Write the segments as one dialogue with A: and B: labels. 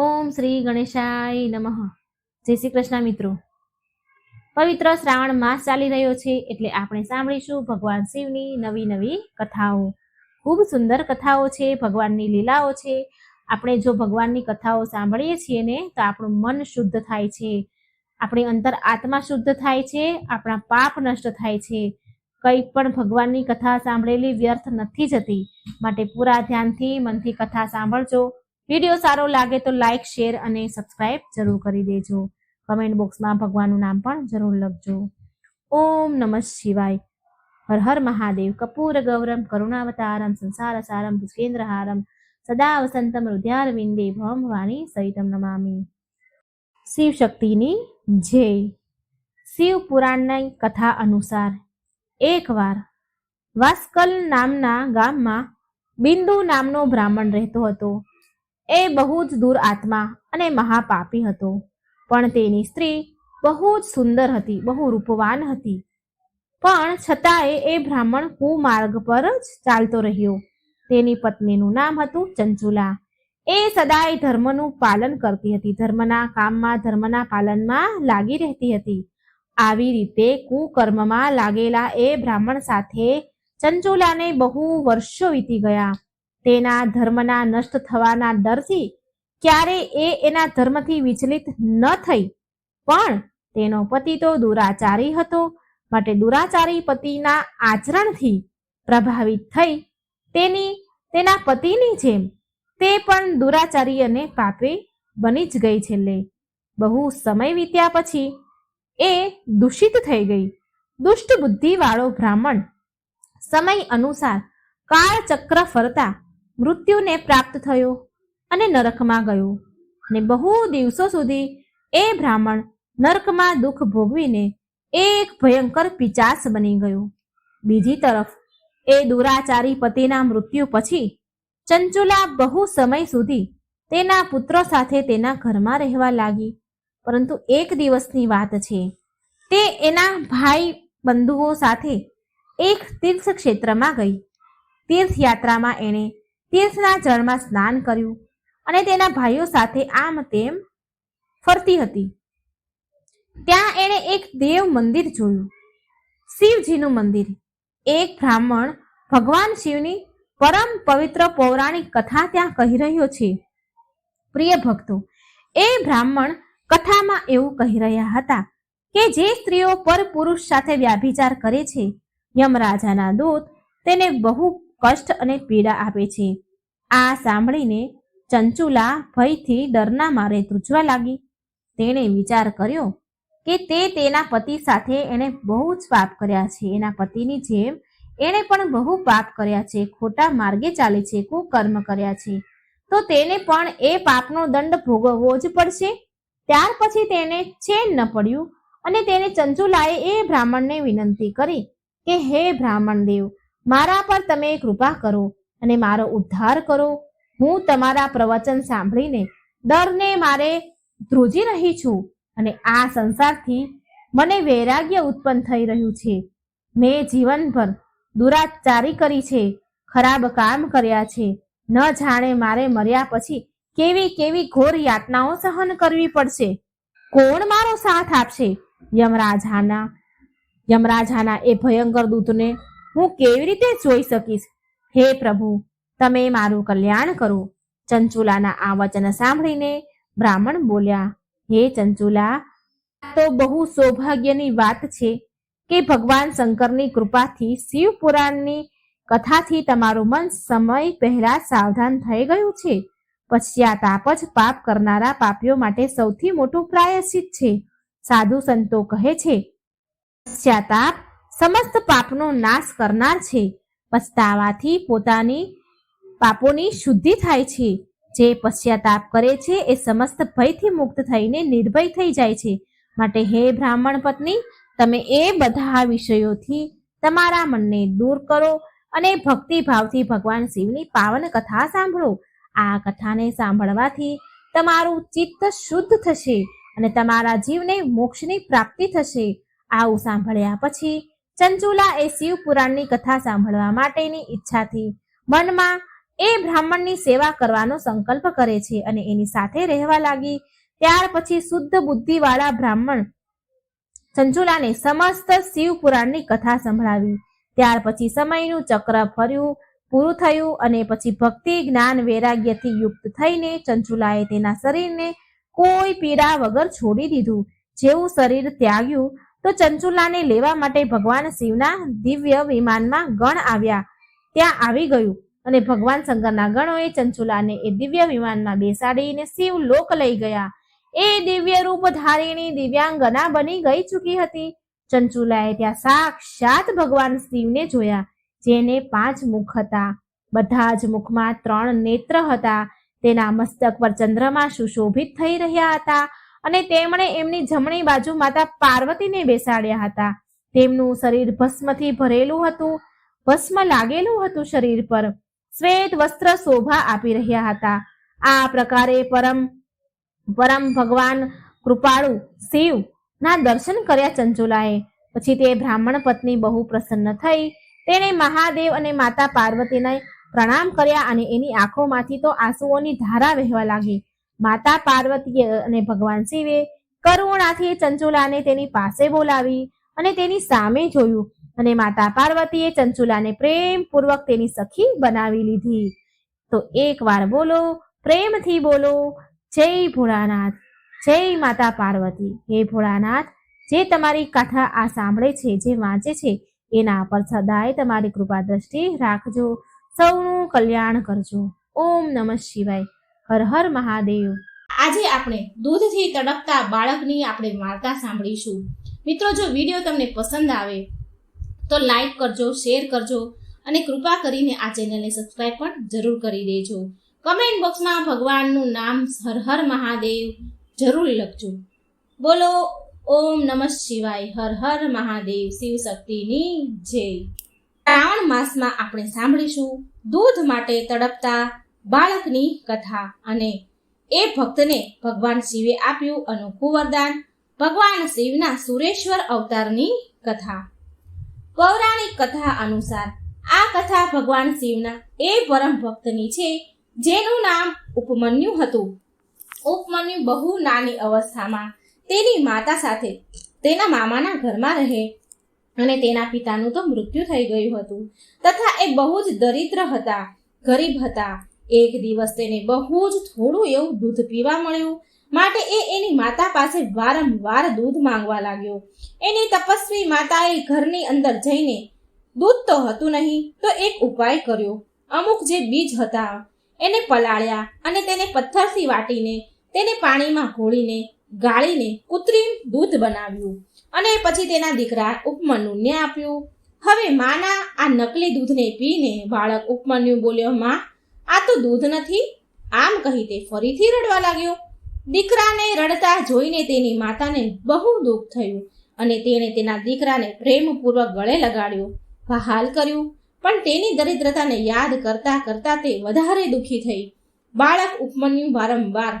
A: ઓમ શ્રી ગણેશાય નમઃ. જય શ્રી કૃષ્ણ મિત્રો. પવિત્ર શ્રાવણ માસ ચાલી રહ્યો છે એટલે આપણે સાંભળીશું ભગવાન શિવની નવી નવી કથાઓ. ખૂબ સુંદર કથાઓ છે, ભગવાનની લીલાઓ છે. આપણે જો ભગવાનની કથાઓ સાંભળીએ છીએ ને, તો આપણું મન શુદ્ધ થાય છે. આપણી અંતર આત્મા શુદ્ધ થાય છે, આપણા પાપ નષ્ટ થાય છે. કંઈ પણ ભગવાનની કથા સાંભળેલી વ્યર્થ નથી જતી. માટે પૂરા ધ્યાનથી મનથી કથા સાંભળજો. વીડિયો સારો લાગે તો લાઈક શેર અને સબસ્ક્રાઇબ જરૂર કરી દેજો. કમેન્ટ બોક્સમાં ભગવાનનું નામ પણ જરૂર લખજો. ઓમ નમઃ શિવાય. હર હર મહાદેવ. કપૂર, ગૌરમ, કરુણાવતારમ સંસાર સારમ ભુજેન્દ્રહારમ સદા વસંતમ રુદ્યારવિંદે ભમ વાણી સહિતમ નમામી. શિવ શક્તિની જય. શિવ પુરાણની કથા અનુસાર એકવાર વાસ્કલ નામના ગામમાં બિંદુ નામનો બ્રાહ્મણ રહેતો હતો. એ બહુ જ દૂર આત્મા અને મહાપાપી હતો. પણ તેની સ્ત્રી બહુ જ સુંદર હતી, બહુ રૂપવાન હતી. પણ છતાંય એ બ્રાહ્મણ કુમાર્ગ પર જ ચાલતો રહ્યો. તેની પત્નીનું નામ હતું ચંચુલા. એ સદાય ધર્મનું પાલન કરતી હતી, ધર્મના કામમાં, ધર્મના પાલનમાં લાગી રહેતી હતી. આવી રીતે કુકર્મમાં લાગેલા એ બ્રાહ્મણ સાથે ચંચુલાને બહુ વર્ષો વીતી ગયા. તેના ધર્મના નષ્ટ થવાના ડરથી ક્યારે એ એના ધર્મથી વિચલિત ન થઈ. પણ તેનો પતિ તો દુરાચારી હતો, માટે દુરાચારી પતિના આચરણથી પ્રભાવિત થઈ. તેની, તેના પતિની જેમ તે પણ દુરાચારી અને પાપી બની જ ગઈ છેલ્લે. બહુ સમય વીત્યા પછી એ દૂષિત થઈ ગઈ. દુષ્ટ બુદ્ધિવાળો બ્રાહ્મણ સમય અનુસાર કાળચક્ર ફરતા મૃત્યુને પ્રાપ્ત થયો અને નરકમાં ગયો. અને બહુ દિવસો સુધી એ બ્રાહ્મણ નરકમાં દુઃખ ભોગવીને એક ભયંકર પિચાસ બની ગયો. બીજી તરફ, એ દુરાચારી પતિના મૃત્યુ પછી ચંચુલા બહુ સમય સુધી તેના પુત્રો સાથે તેના ઘરમાં રહેવા લાગી. પરંતુ એક દિવસની વાત છે, તે એના ભાઈ બંધુઓ સાથે એક તીર્થ ક્ષેત્રમાં ગઈ. તીર્થયાત્રામાં એણે તીર્થના જળમાં સ્નાન કર્યું અને તેના ભાઈઓ સાથે આમ તેમ ફરતી હતી. ત્યાં એણે એક દેવ મંદિર જોયું. શિવજીનું મંદિર. એક બ્રાહ્મણ ભગવાન શિવની પરમ પવિત્ર પૌરાણિક કથા ત્યાં કહી રહ્યો છે. પ્રિય ભક્તો, એ બ્રાહ્મણ કથામાં એવું કહી રહ્યા હતા કે જે સ્ત્રીઓ પર પુરુષ સાથે વ્યાભિચાર કરે છે, યમરાજાના દૂત તેને બહુ કષ્ટ અને પીડા આપે છે. આ સાંભળીને ચંચુલા ભયથી ડરના મારે ધ્રુજવા લાગી. તેણે વિચાર કર્યો કે તે તેના પતિ સાથે એણે બહુ જ પાપ કર્યા છે. એના પતિની જેમ એણે પણ બહુ પાપ કર્યા છે. ખોટા માર્ગે ચાલે છે. કુકર્મ કર્યા છે. તો તેને પણ એ પાપનો દંડ ભોગવવો જ પડશે. ત્યાર પછી તેને ચેન ન પડ્યું અને તેને ચંચુલાએ એ બ્રાહ્મણને વિનંતી કરી કે, હે બ્રાહ્મણ દેવ મારા પર તમે કૃપા કરો અને મારો ઉદ્ધાર કરો. હું તમારા પ્રવચન સાંભળીને ડરને મારે ધ્રુજી રહી છું અને આ સંસારથી મને વૈરાગ્ય ઉત્પન્ન થઈ રહ્યું છે. મેં જીવનભર દુરાચારી કરી છે, ખરાબ કામ કર્યા છે. ન જાણે મારે મર્યા પછી કેવી કેવી ઘોર યાતનાઓ સહન કરવી પડશે. કોણ મારો સાથ આપશે? યમરાજાના યમરાજાના એ ભયંકર દૂતને હું કેવી રીતે જોઈ શકીશ? હે પ્રભુ, તમે મારું કલ્યાણ કરો. ચંચુલાના આ વચન સાંભળીને બ્રાહ્મણ બોલ્યા, હે ચંચુલા તો બહુ સૌભાગ્યની વાત છે કે ભગવાન શંકરની કૃપાથી શિવ પુરાણની કથાથી તમારું મન સમય પહેલા સાવધાન થઈ ગયું છે. પશ્ચાતાપ જ પાપ કરનારા પાપીઓ માટે સૌથી મોટું પ્રાયશ્ચિત છે. સાધુ સંતો કહે છે પશ્ચાતાપ સમસ્ત પાપનો નાશ કરનાર છે. પછતાવાથી પોતાની પાપોની શુદ્ધિ થાય છે. જે પશ્ચાતાપ કરે છે એ સમસ્ત ભયથી મુક્ત થઈને નિર્ભય થઈ જાય છે. માટે હે બ્રાહ્મણ પત્ની, તમે એ બધા વિષયોથી તમારા મનને દૂર કરો અને ભક્તિ ભાવથી ભગવાન શિવની પાવન કથા સાંભળો. આ કથાને સાંભળવાથી તમારું ચિત્ત શુદ્ધ થશે અને તમારા જીવને મોક્ષની પ્રાપ્તિ થશે. આવું સાંભળ્યા પછી ચંચુલા એ શિવ પુરાણની કથા સાંભળવા માટેની ઈચ્છાથી મનમાં એ બ્રાહ્મણની સેવા કરવાનો સંકલ્પ કરે છે અને એની સાથે રહેવા લાગી. ત્યાર પછી શુદ્ધ બુદ્ધિવાળા બ્રાહ્મણ ચંચુલાને સમસ્ત શિવ પુરાણની કથા સંભળાવી. ત્યાર પછી સમયનું ચક્ર ફર્યું, પૂરું થયું અને પછી ભક્તિ, જ્ઞાન, વૈરાગ્યથી યુક્ત થઈને ચંચુલાએ તેના શરીરને કોઈ પીડા વગર છોડી દીધું. જેવું શરીર ત્યાગ્યું તો ચંચુલાને લેવા માટે ભગવાન શિવના દિવ્ય વિમાનમાં ગણ આવ્યા. ત્યાં આવી ગયું અને ભગવાન શંકરના ગણોએ ચંચુલાને એ દિવ્ય વિમાનમાં બેસાડીને શિવ લોક લઈ ગયા. એ દિવ્ય રૂપ ધારીણી દિવ્યાંગના બની ગઈ ચૂકી હતી. ચંચુલાએ ત્યાં સાક્ષાત ભગવાન શિવને જોયા, જેને પાંચ મુખ હતા. બધા જ મુખમાં ત્રણ નેત્ર હતા. તેના મસ્તક પર ચંદ્રમા સુશોભિત થઈ રહ્યા હતા. અને તેમણે એમની જમણી બાજુ માતા પાર્વતીને બેસાડ્યા હતા. તેમનું શરીર ભસ્મથી ભરેલું હતું, ભસ્મ લાગેલું હતું શરીર પર. શ્વેત વસ્ત્ર શોભા આપી રહ્યા હતા. આ પ્રકારે પરમ પરમ ભગવાન કૃપાળુ શિવ ના દર્શન કર્યા ચંચુલાએ. પછી તે બ્રાહ્મણ પત્ની બહુ પ્રસન્ન થઈ. તેણે મહાદેવ અને માતા પાર્વતીને પ્રણામ કર્યા અને એની આંખોમાંથી તો આંસુઓની ધારા વહેવા લાગી. માતા પાર્વતીએ અને ભગવાન શિવે કરુણાથી ચંચુલાને તેની પાસે બોલાવી અને તેની સામે જોયું અને માતા પાર્વતીએ ચંચુલાને પ્રેમપૂર્વક તેની સખી બનાવી લીધી. તો એક વાર બોલો, પ્રેમથી બોલો, જય ભોળાનાથ, જય માતા પાર્વતી. હે ભોળાનાથ, જે તમારી કથા આ સાંભળે છે, જે વાંચે છે, એના પર સદાય તમારી કૃપા દ્રષ્ટિ રાખજો. સૌનું કલ્યાણ કરજો. ઓમ નમઃ શિવાય. હર હર મહાદેવ.
B: આજે આપણે દૂધથી તડપતા બાળકની આપણે વાર્તા સાંભળીશું. મિત્રો, જો વીડિયો તમને પસંદ આવે, તો લાઈક કરજો, શેર કરજો અને કૃપા કરીને આ ચેનલને સબસ્ક્રાઈબ પણ જરૂર કરી દેજો. કમેન્ટ બોક્સમાં ભગવાનનું નામ હર હર મહાદેવ જરૂર લખજો. બોલો, ઓમ નમઃ શિવાય, હર હર મહાદેવ, શિવ શક્તિની જય. શ્રાવણ માસમાં આપણે સાંભળીશું, દૂધ માટે તડપતા બાળકની કથા અને એ ભક્તને ભગવાન શિવે આપ્યું અનોખું વરદાન ભગવાન શિવના સુરેશ્વર અવતારની કથા. પૌરાણિક કથા અનુસાર આ કથા ભગવાન શિવના એ પરમ ભક્તની છે, જેનું નામ ઉપમન્યુ હતું. ઉપમન્યુ બહુ નાની અવસ્થામાં તેની માતા સાથે તેના મામાના ઘરમાં રહે અને તેના પિતાનું તો મૃત્યુ થઈ ગયું હતું. તથા એ બહુ જ દરિદ્ર હતા, ગરીબ હતા. એક દિવસ તેને બહુ જ થોડું એવું દૂધ પીવા મળ્યું. માટે એ એની માતા પાસે વારંવાર દૂધ માંગવા લાગ્યો. એની તપસ્વી માતાએ ઘરની અંદર જઈને દૂધ તો હતું નહીં, તો એક ઉપાય કર્યો. અમુક જે બીજ હતા, એને પલાળ્યા અને તેને પથ્થરથી વાટીને, તેને પાણીમાં ઘોળીને, ગાળીને કૃત્રિમ દૂધ બનાવ્યું અને પછી તેના દીકરા ઉપમન્યુને આપ્યું. હવે માના આ નકલી દૂધને પીને બાળક ઉપમન્યુ બોલ્યો, માં આ તો દૂધ નથી. આમ કહી તે ફરીથી રડવા લાગ્યો. દીકરાને રડતા જોઈને તેની માતાને બહુ દુઃખ થયું અને તેણે તેના દીકરાને પ્રેમપૂર્વક ગળે લગાડ્યો. બહાલ કર્યું, પણ તેની દરિદ્રતાને યાદ કરતા કરતા તે વધારે દુઃખી થઈ. બાળક ઉપમન્યુ વારંવાર.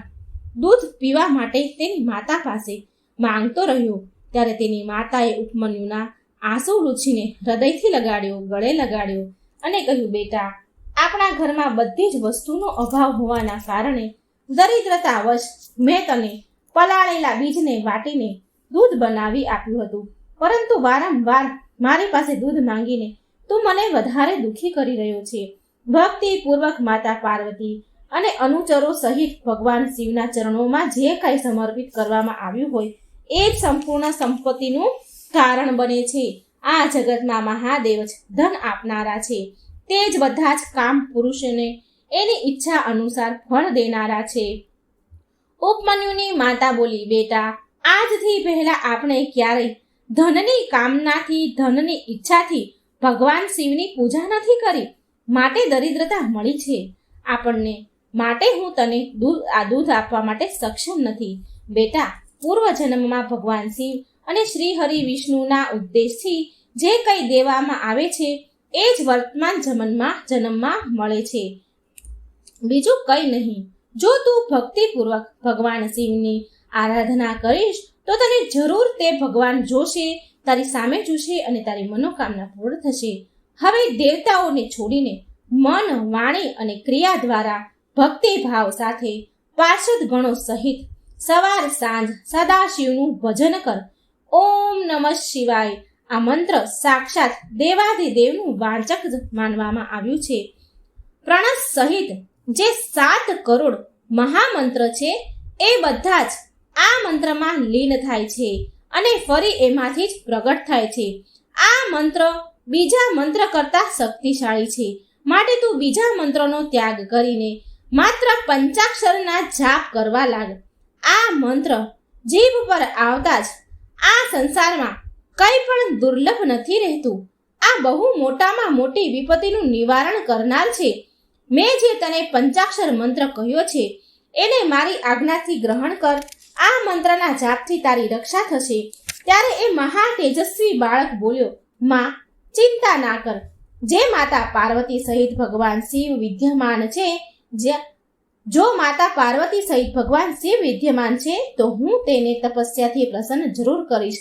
B: દૂધ પીવા માટે તેની માતા પાસે માંગતો રહ્યો, ત્યારે તેની માતાએ ઉપમન્યુના આંસુ લૂછીને હૃદયથી લગાડ્યો, ગળે લગાડ્યો અને કહ્યું, બેટા આપણા ઘરમાં બધી જ વસ્તુનો અભાવ હોવાના કારણે દરિદ્રતાવશ મેં તને પલાળેલા બીજને વાટીને દૂધ બનાવી આપ્યું હતું. પરંતુ વારંવાર મારી પાસે દૂધ માંગીને તું મને વધારે દુઃખી કરી રહ્યો છે. ભક્તિપૂર્વક માતા પાર્વતી અને અનુચરો સહિત ભગવાન શિવના ચરણોમાં જે કાંઈ સમર્પિત કરવામાં આવ્યું હોય એ જ સંપૂર્ણ સંપત્તિનું કારણ બને છે. આ જગતમાં મહાદેવ જ ધન આપનારા છે. તે જ બધા જ કામ પુરુષને એની ઈચ્છા અનુસાર ફળ દેનારા છે. ઉપમન્યુની માતા બોલી, બેટા, આજથી પહેલા આપણે ક્યારેય ધનની કામનાથી, ધનની ઈચ્છાથી ભગવાન શિવની પૂજા નથી કરી. માટે દરિદ્રતા મળી છે. આપણને માટે હું તને દૂધ, આ દૂધ આપવા માટે સક્ષમ નથી. બેટા પૂર્વ જન્મમાં ભગવાન શિવ અને શ્રી હરિ વિષ્ણુના ઉદ્દેશથી જે કંઈ દેવામાં આવે છે એ જ વર્તમાન જન્મમાં જન્મમાં મળે છે. બીજું કંઈ નહીં. જો તું ભક્તિપૂર્વક ભગવાન શિવની આરાધના કરીશ, તો તને જરૂર તે ભગવાન જોશે, તારી સામે જોશે અને તારી મનોકામના પૂર્ણ થશે. હવે દેવતાઓને છોડીને મન, વાણી અને ક્રિયા દ્વારા ભક્તિ ભાવ સાથે પાર્ષદ ગણો સહિત સવાર સાંજ સદાશિવનું ભજન કર. ઓમ નમઃ શિવાય. આ મંત્ર સાક્ષાત દેવાધિદેવનું વાચક માનવામાં આવ્યું છે. પ્રણસ સહિત જે સાત કરોડ મહામંત્ર છે, એ બધા જ આ મંત્રમાં લીન થાય છે અને ફરી એમાંથી જ પ્રગટ થાય છે. આ મંત્ર બીજા મંત્ર કરતાં શક્તિશાળી છે. માટે તું બીજા મંત્રનો ત્યાગ કરીને માત્ર પંચાક્ષરના જાપ કરવા લાગ. આ મંત્ર જીભ પર આવતા જ આ સંસારમાં કંઈ પણ દુર્લભ નથી રહેતું. આ બહુ મોટામાં મોટી વિપત્તિનું નિવારણ કરનાર છે. મેં જે તને પંચાક્ષર મંત્ર કહ્યો છે, એને મારી આજ્ઞાથી ગ્રહણ કર. આ મંત્રના જાપથી તારી રક્ષા થશે. ત્યારે એ મહા તેજસ્વી બાળક બોલ્યો, માં, ચિંતા ના કર. જે માતા પાર્વતી સહિત ભગવાન શિવ વિદ્યમાન છે, જે, જો માતા પાર્વતી સહિત ભગવાન શિવ વિદ્યમાન છે, તો હું તેને તપસ્યાથી પ્રસન્ન જરૂર કરીશ.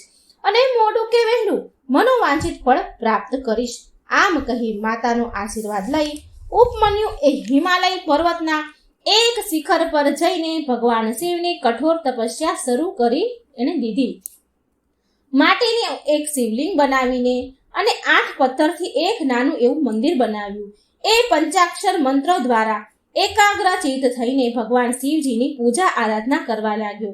B: અને મોડું કે વહેલું મનોવાંછિત ફળ પ્રાપ્ત કરીશ. આમ કહી માતાનો આશીર્વાદ લઈ ઉપમન્યુ એ હિમાલય પર્વતના એક શિખર પર જઈને ભગવાન શિવની કઠોર તપસ્યા શરૂ કરી એણે દીધી. માટીની એક શિવલિંગ બનાવીને અને આઠ પથ્થરથી એક નાનું એવું મંદિર બનાવ્યું. એ પંચાક્ષર મંત્ર દ્વારા એકાગ્ર ચિત્ત થઈને ભગવાન શિવજીની પૂજા આરાધના કરવા લાગ્યો.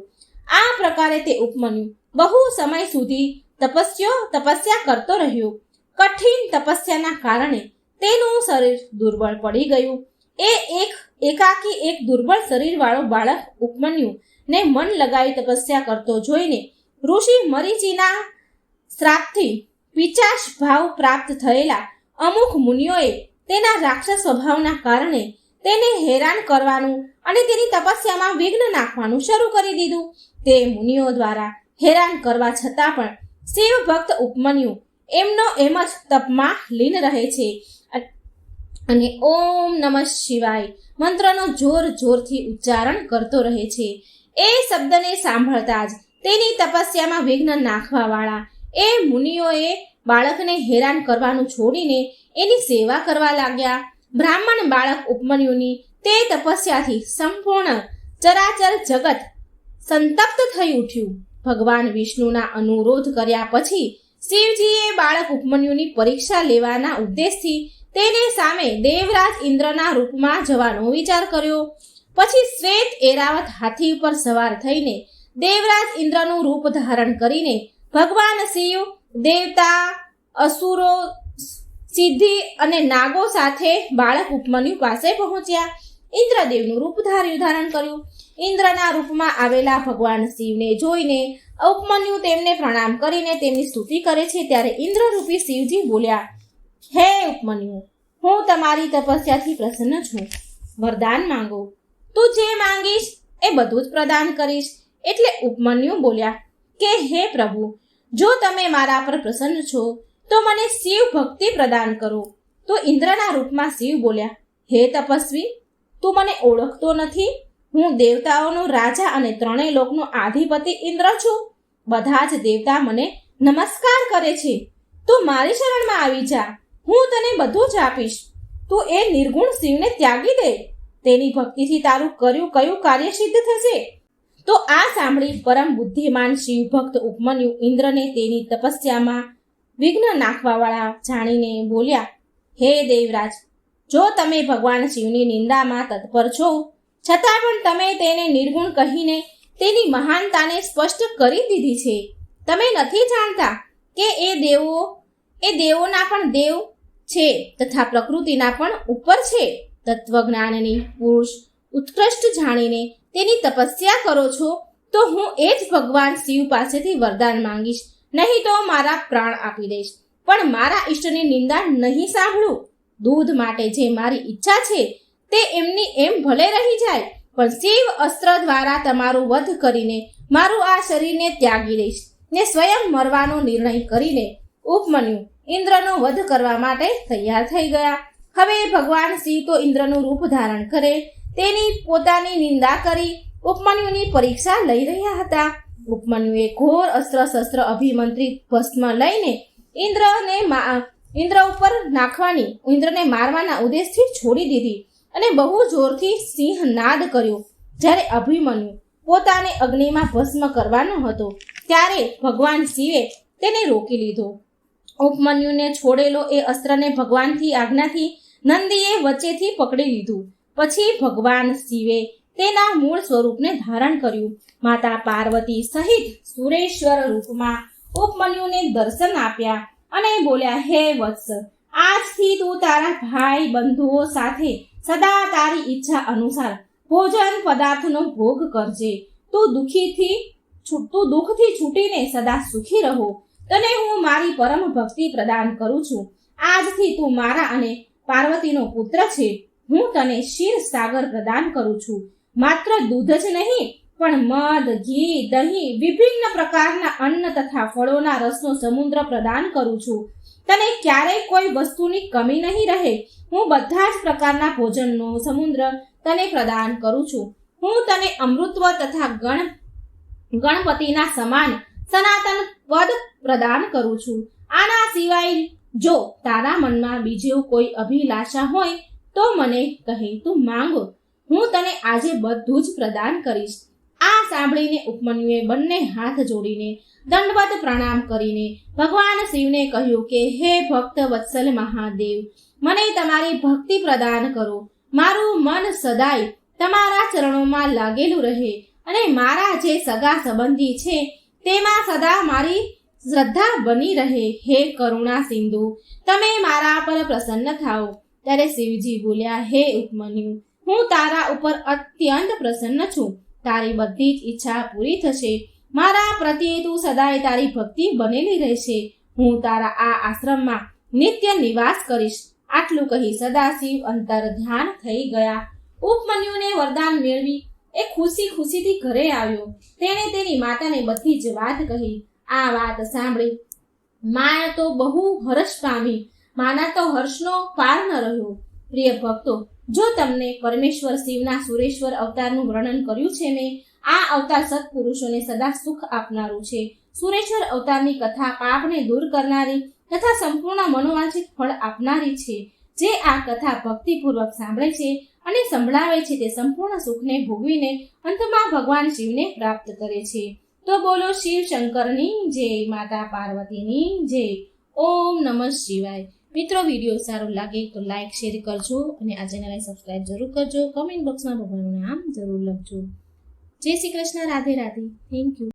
B: આ પ્રકારે તે ઉપમન્યુ બહુ સમય સુધી તપસ્યો તપસ્યા કરતો રહ્યો. કઠિન તપસ્યાના કારણે તેનું શરીર દુર્બળ પડી ગયું. એ એક એકાકી એક દુર્બળ શરીરવાળો બાળક ઉપમન્યુ ને મન લગાવી તપસ્યા કરતો જોઈને ઋષિ મરીચીના શ્રાપથી પિચાશ ભાવ પ્રાપ્ત થયેલા અમુક મુનિઓએ તેના રાક્ષસ સ્વભાવના કારણે તેને હેરાન કરવાનું અને તેની તપસ્યામાં વિઘ્ન નાખવાનું શરૂ કરી દીધું. તે મુનિઓ દ્વારા હેરાન કરવા છતાં પણ શિવ ભક્ત ઉપમન્યુ એમનો એમ જ તપમાં લીન રહે છે. અને ઓમ નમઃ શિવાય મંત્રનો જોર જોરથી ઉચ્ચારણ કરતો રહે છે. એ શબ્દને સાંભળતા જ તેની તપસ્યામાં વિઘ્ન નાખવાવાળા એ મુનિઓએ બાળકને હેરાન કરવાનું છોડીને એની સેવા કરવા લાગ્યા. બ્રાહ્મણ બાળક ઉપમન્યુની તે તપસ્યાથી સંપૂર્ણ ચરાચર જગત સંતપ્ત થઈ ઉઠ્યું. ભગવાન વિષ્ણુના અનુરોધ કર્યા પછી શિવજીએ બાળક ઉપમન્યુની પરીક્ષા લેવાના ઉદ્દેશથી તેને સામે દેવરાજ ઇન્દ્રના રૂપમાં જવાનો વિચાર કર્યો. પછી શ્વેત એરાવત હાથી ઉપર સવાર થઈને દેવરાજ ઇન્દ્રનું રૂપ ધારણ કરીને ભગવાન શિવ, દેવતા, અસુરો, સિદ્ધિ અને નાગો સાથે બાળક ઉપમન્યુ પાસે પહોંચ્યા. ઇન્દ્રદેવનું રૂપ ધાર્યું, ધારણ કર્યું. ઇન્દ્રના રૂપમાં આવેલા ભગવાન શિવને જોઈને ઉપમન્યુ તેમને પ્રણામ કરીને તેમની સ્તુતિ કરે છે ત્યારે ઇન્દ્રરૂપી શિવજી બોલ્યા, હે ઉપમન્યુ, હું તમારી તપસ્યાથી પ્રસન્ન છું. વરદાન માંગો. તું જે માંગીશ એ બધું જ પ્રદાન કરીશ. એટલે ઉપમન્યુ બોલ્યા, કે હે પ્રભુ, જો તમે મારા પર પ્રસન્ન છો, તો મને શિવ ભક્તિ પ્રદાન કરો. તો ઇન્દ્રના રૂપમાં શિવ બોલ્યા, હે તપસ્વી તું મને ઓળખતો નથી? હું દેવતાઓનો રાજા અને ત્રણેય લોકનો આધિપતિ ઇન્દ્ર છું. બધા જ દેવતા મને નમસ્કાર કરે છે. તું મારી શરણમાં આવી જા. હું તને બધું જ આપીશ. તું એ નિર્ગુણ શિવને ત્યાગી દે. તેની ભક્તિથી તારું કર્યું કયું કાર્ય સિદ્ધ થશે? તો આ સાંભળી પરમ બુદ્ધિમાન શિવ ભક્ત ઉપમન્યુ ઇન્દ્રને તેની તપસ્યામાં વિઘ્ન નાખવાવાળા જાણીને બોલ્યા, હે દેવરાજ જો તમે ભગવાન શિવની નિંદામાં તત્પર છો, છતાં પણ તમે તેને નિર્ગુણ કહીને તેની મહાનતાને સ્પષ્ટ કરી દીધી છે. તમે નથી જાણતા કે એ દેવો, એ દેવોના પણ દેવ છે તથા પ્રકૃતિના પણ ઉપર છે. તત્વજ્ઞાનની પુરુષ ઉત્કૃષ્ટ જાણીને તેની તપસ્યા કરો છો, તો હું એ જ ભગવાન શિવ પાસેથી વરદાન માંગીશ. નહીં તો મારા પ્રાણ આપી દઈશ. પણ મારા ઈષ્ટની નિંદા નહીં સાંભળું. દૂધ માટે જે મારી ઈચ્છા છે, તે એમની એમ ભલે રહી જાય, પણ શિવ અસ્ત્ર દ્વારા તમારું વધ કરીને મારું આ શરીરને ત્યાગી દઈશ. ને સ્વયં મરવાનો નિર્ણય કરીને ઉપમન્યુ ઇન્દ્રનો વધ કરવા માટે તૈયાર થઈ ગયા. હવે ભગવાન શિવ તો ઇન્દ્રનું રૂપ ધારણ કરે, તેની પોતાની નિંદા કરી, ઉપમન્યુની પરીક્ષા લઈ રહ્યા હતા. ઉપમન્યુએ ઘોર અસ્ત્ર શસ્ત્ર અભિમંત્રિત ભસ્મ લઈને ઇન્દ્રને ઇન્દ્ર ઉપર નાખવાની ઇન્દ્રને મારવાના ઉદ્દેશથી છોડી દીધી અને બહુ જોરથી સિંહ નાદ કર્યો. જ્યારે અભિમન્યુ પોતાને અગ્નિમાં ભસ્મ કરવાનો હતો, ત્યારે ભગવાન શિવે તેને રોકી લીધો. ઉપમન્યુને છોડેલો એ અસ્ત્રને ભગવાનથી આજ્ઞાથી નંદીએ વચ્ચેથી પકડી લીધું. પછી ભગવાન શિવે તેના મૂળ સ્વરૂપને ધારણ કર્યું. માતા પાર્વતી સહિત સુરેશ્વર રૂપમાં ઉપમન્યુને દર્શન આપ્યા. અને બોલ્યા, હે વત્સ, આજથી તું તારા ભાઈ બંધુઓ સાથે સદા તારી ઈચ્છા અનુસાર ભોજન પદાર્થનો ભોગ કરજે. તું દુઃખીથી તું દુઃખથી છૂટીને સદા સુખી રહો. તને હું મારી પરમ ભક્તિ પ્રદાન કરું છું. આજથી તું મારા અને પાર્વતીનો પુત્ર છે. હું તને શિર સાગર પ્રદાન કરું છું. માત્ર દૂધ જ નહીં પણ મધ, ઘી, દહીં વિભિન્ન પ્રકારના અન્ન તથા ફળોના રસનો સમુદ્ર પ્રદાન કરું છું. તને ક્યારેય કોઈ વસ્તુની કમી નહીં રહે. હું બધા જ પ્રકારના ભોજનનો સમુદ્ર તને પ્રદાન કરું છું. હું તને અમૃતવ તથા ગણ, ગણપતિના સમાન સનાતન પદ પ્રદાન કરું છું. આના સિવાય જો તારા મનમાં બીજું કોઈ અભિલાષા હોય તો મને કહે, તું માંગો. હું તને આજે બધું જ પ્રદાન કરીશ. આ સાંભળીને ઉપમન્યુએ બંને હાથ જોડીને દંડવત પ્રણામ કરીને ભગવાન શિવને કહ્યું કે, હે ભક્ત વત્સલ મહાદેવ, મને તમારી ભક્તિ પ્રદાન કરો. મારું મન સદાય તમારા ચરણોમાં લાગેલું રહે અને મારા જે સગા સંબંધી છે, તેમાં સદા મારી શ્રદ્ધા બની રહે. હે કરુણા સિંધુ, તમે મારા પર પ્રસન્ન થાઓ. ત્યારે શિવજી બોલ્યા, હે ઉપમન્યુ, હું તારા ઉપર અત્યંત પ્રસન્ન છું. તારી બધી જ ઈચ્છા પૂરી થશે. મારા પ્રત્યે તું સદાય તારી ભક્તિ બનેલી રહેશે. હું તારા આ આશ્રમમાં નિત્ય નિવાસ કરીશ. આટલું કહી સદાશિવ અંતર ધ્યાન થઈ ગયા. ઉપમન્યુને વરદાન મેળવી એ ખુશી ખુશીથી ઘરે આવ્યો. તેણે તેની માતાને બધી જ વાત કહી. આ વાત સાંભળી માએ તો બહુ હર્ષ પામી. માના તો હર્ષનો પાર ન રહ્યો. પ્રિય ભક્તો જો તમને પરમેશ્વર, શિવના સુરેશ્વર અવતારનું વર્ણન કર્યું છે ને, આ અવતાર સત્પુરુષોને સદા સુખ આપનારું છે. સુરેશ્વર અવતારની કથા પાપને દૂર કરનારી તથા સંપૂર્ણ મનોવાંછિત ફળ આપનારી છે. જે આ કથા ભક્તિપૂર્વક સાંભળે છે અને સંભળાવે છે તે સંપૂર્ણ સુખને ભોગવીને અંતમાં ભગવાન શિવને પ્રાપ્ત કરે છે. તો બોલો શિવ શંકરની જય, માતા પાર્વતીની જય. ઓમ નમઃ શિવાય. મિત્રો, વીડિયો સારો લાગે તો લાઇક શેર કરજો અને આ ચેનલને સબસ્ક્રાઇબ જરૂર કરજો. કમેન્ટ બોક્સમાં ભગવાનનું નામ જરૂર લખજો. જય શ્રી કૃષ્ણ, રાધે રાધે. Thank you